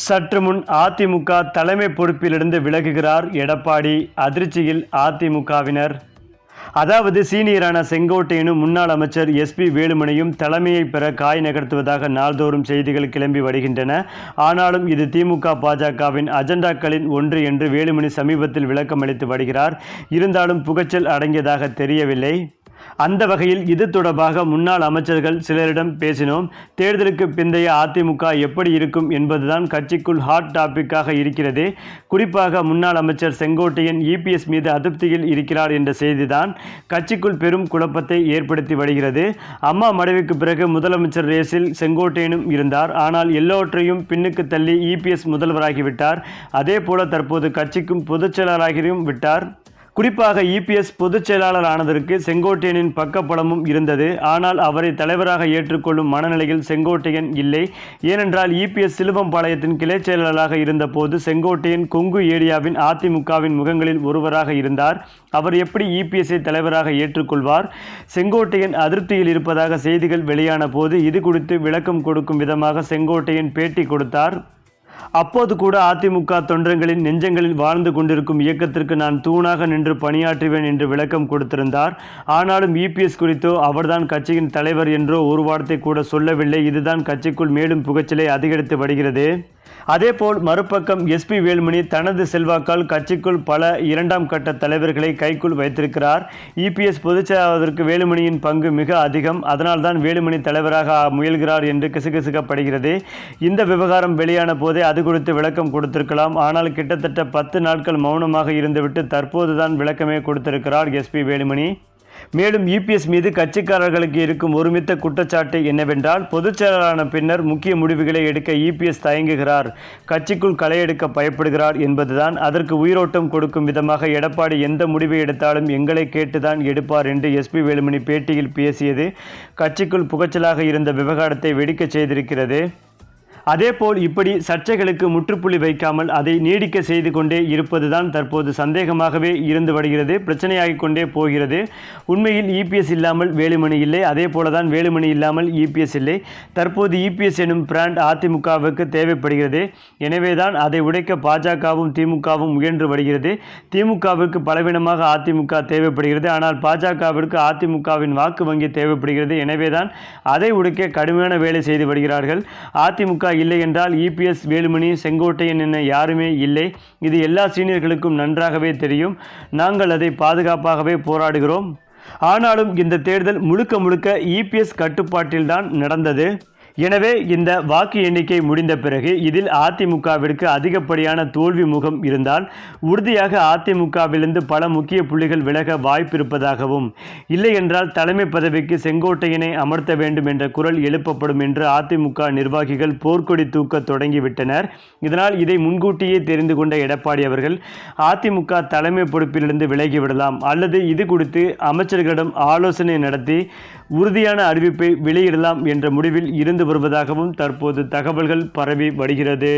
சற்று முன் அதிமுக தலைமை பொறுப்பிலிருந்து விலகுகிறார் எடப்பாடி. அதிர்ச்சியில் அதிமுகவினர். அதாவது சீனியரான செங்கோட்டையனும் முன்னாள் அமைச்சர் எஸ்பி வேலுமணியும் தலைமையை பெற காய் நகர்த்துவதாக நாள்தோறும் செய்திகள் கிளம்பி வருகின்றன. ஆனாலும் இது திமுக பாஜகவின் அஜெண்டாக்களின் ஒன்று என்று வேலுமணி சமீபத்தில் விளக்கமளித்து வருகிறார். இருந்தாலும் புகச்சல் அடங்கியதாக தெரியவில்லை. அந்த வகையில் இது தொடர்பாக முன்னாள் அமைச்சர்கள் சிலரிடம் பேசினோம். தேர்தலுக்கு பிந்தைய அதிமுக எப்படி இருக்கும் என்பதுதான் கட்சிக்குள் ஹாட் டாபிக்காக இருக்கிறது. குறிப்பாக முன்னாள் அமைச்சர் செங்கோட்டையன் இபிஎஸ் மீது அதிருப்தியில் இருக்கிறார் என்ற செய்திதான் கட்சிக்குள் பெரும் குழப்பத்தை ஏற்படுத்தி வருகிறது. அம்மா மறைவுக்கு பிறகு முதலமைச்சர் ரேஸில் செங்கோட்டையனும் இருந்தார். ஆனால் எல்லோற்றையும் பின்னுக்கு தள்ளி இபிஎஸ் முதல்வராகிவிட்டார் அதே போல தற்போது கட்சிக்கும் பொதுச் செயலாளராகவும் விட்டார். குறிப்பாக இபிஎஸ் பொதுச் செயலாளர் ஆனதற்கு செங்கோட்டையனின் பக்கபலமும் இருந்தது. ஆனால் அவரை தலைவராக ஏற்றுக்கொள்ளும் மனநிலையில் செங்கோட்டையன் இல்லை. ஏனென்றால் இபிஎஸ் சிலுவம்பாளையத்தின் கிளை செயலாளராக இருந்தபோது செங்கோட்டையன் கொங்கு ஏரியாவின் அதிமுகவின் முகங்களில் ஒருவராக இருந்தார். அவர் எப்படி இபிஎஸ்ஐ தலைவராக ஏற்றுக்கொள்வார்? செங்கோட்டையன் அதிருப்தியில் இருப்பதாக செய்திகள் வெளியான போது இது குறித்து விளக்கம் கொடுக்கும் விதமாக செங்கோட்டையன் பேட்டி கொடுத்தார். அப்போது கூட அதிமுக தொண்டர்களின் நெஞ்சங்களில் வாழ்ந்து கொண்டிருக்கும் இயக்கத்திற்கு நான் தூணாக நின்று பணியாற்றுவேன் என்று விளக்கம் கொடுத்திருந்தார். ஆனாலும் இபிஎஸ் குறித்தோ அவர்தான் கட்சியின் தலைவர் என்றோ ஒரு வார்த்தை கூட சொல்லவில்லை. இதுதான் கட்சிக்குள் மேலும் புகைச்சலை அதிகரித்து வருகிறது. அதேபோல் மறுபக்கம் எஸ்பி வேலுமணி தனது செல்வாக்கால் கட்சிக்குள் பல இரண்டாம் கட்ட தலைவர்களை கைக்குள் வைத்திருக்கிறார். இபிஎஸ் பொதுச்செயலாளருக்கு வேலுமணியின் பங்கு மிக அதிகம். அதனால்தான் வேலுமணி தலைவராக முயல்கிறார் என்று கிசுகிசுக்கப்படுகிறது. இந்த விவகாரம் வெளியான போதே அது குறித்து விளக்கம் கொடுத்திருக்கலாம். ஆனால் கிட்டத்தட்ட பத்து நாட்கள் மௌனமாக இருந்துவிட்டு தற்போதுதான் விளக்கமே கொடுத்திருக்கிறார் எஸ்பி வேலுமணி. மேலும் இபிஎஸ் மீது கட்சிக்காரர்களுக்கு இருக்கும் ஒருமித்த குற்றச்சாட்டு என்னவென்றால் பொதுச் செயலாளரான பின்னர் முக்கிய முடிவுகளை எடுக்க இபிஎஸ் தயங்குகிறார். கட்சிக்குள் களை எடுக்க பயப்படுகிறார் என்பதுதான் அதற்கு உயிரோட்டம் கொடுக்கும் விதமாக எடப்பாடி எந்த முடிவை எடுத்தாலும் எங்களை கேட்டுதான் எடுப்பார் என்று எஸ்பி வேலுமணி பேட்டியில் பேசியது. கட்சிக்குள் புகச்சலாக இருந்த விவகாரத்தை வெடிக்கச் செய்திருக்கிறது. அதேபோல் இப்படி சர்ச்சைகளுக்கு முற்றுப்புள்ளி வைக்காமல் அதை நீடிக்க செய்து கொண்டே இருப்பதுதான் தற்போது சந்தேகமாகவே இருந்து வருகிறது பிரச்சனையாகிக் கொண்டே போகிறது. உண்மையில் இபிஎஸ் இல்லாமல் வேலுமணி இல்லை அதே போலதான் வேலுமணி இல்லாமல் இபிஎஸ் இல்லை. தற்போது இபிஎஸ் எனும் பிராண்ட் அதிமுகவுக்கு தேவைப்படுகிறது. எனவேதான் அதை உடைக்க பாஜகவும் திமுகவும் முயன்று வருகிறது. திமுகவுக்கு பலவீனமாக அதிமுக தேவைப்படுகிறது. ஆனால் பாஜகவிற்கு அதிமுகவின் வாக்கு வங்கி தேவைப்படுகிறது. எனவேதான் அதை உடைக்க கடுமையான வேலை செய்து வருகிறார்கள். அதிமுக இல்லை என்றால் இபிஎஸ் வேலுமணி செங்கோட்டையன் என யாருமே இல்லை. இது எல்லா சீனியர்களுக்கும் நன்றாகவே தெரியும். நாங்கள் அதை பாதுகாப்பாகவே போராடுகிறோம். ஆனாலும் இந்த தேர்தல் முழுக்க முழுக்க இபிஎஸ் கட்டுப்பாட்டில்தான் நடந்தது. எனவே இந்த வாக்கு எண்ணிக்கை முடிந்த பிறகு இதில் அதிமுகவிற்கு அதிகப்படியான தோல்வி முகம் இருந்தால் உறுதியாக அதிமுகவிலிருந்து பல முக்கிய புள்ளிகள் விலக வாய்ப்பிருப்பதாகவும் இல்லை என்றால் தலைமை பதவிக்கு செங்கோட்டையனை அமர்த்த வேண்டும் என்ற குரல் எழுப்பப்படும் என்று அதிமுக நிர்வாகிகள் போர்க்கொடி தூக்க தொடங்கிவிட்டனர். இதனால் இதை முன்கூட்டியே தெரிந்து கொண்ட எடப்பாடி அவர்கள் அதிமுக தலைமை பொறுப்பிலிருந்து விலகிவிடலாம் அல்லது இது குறித்து அமைச்சர்களிடம் ஆலோசனை நடத்தி உறுதியான அறிவிப்பை வெளியிடலாம் என்ற முடிவில் இருந்து வருவதாகவும் தற்போது தகவல்கள் பரவி வருகிறது.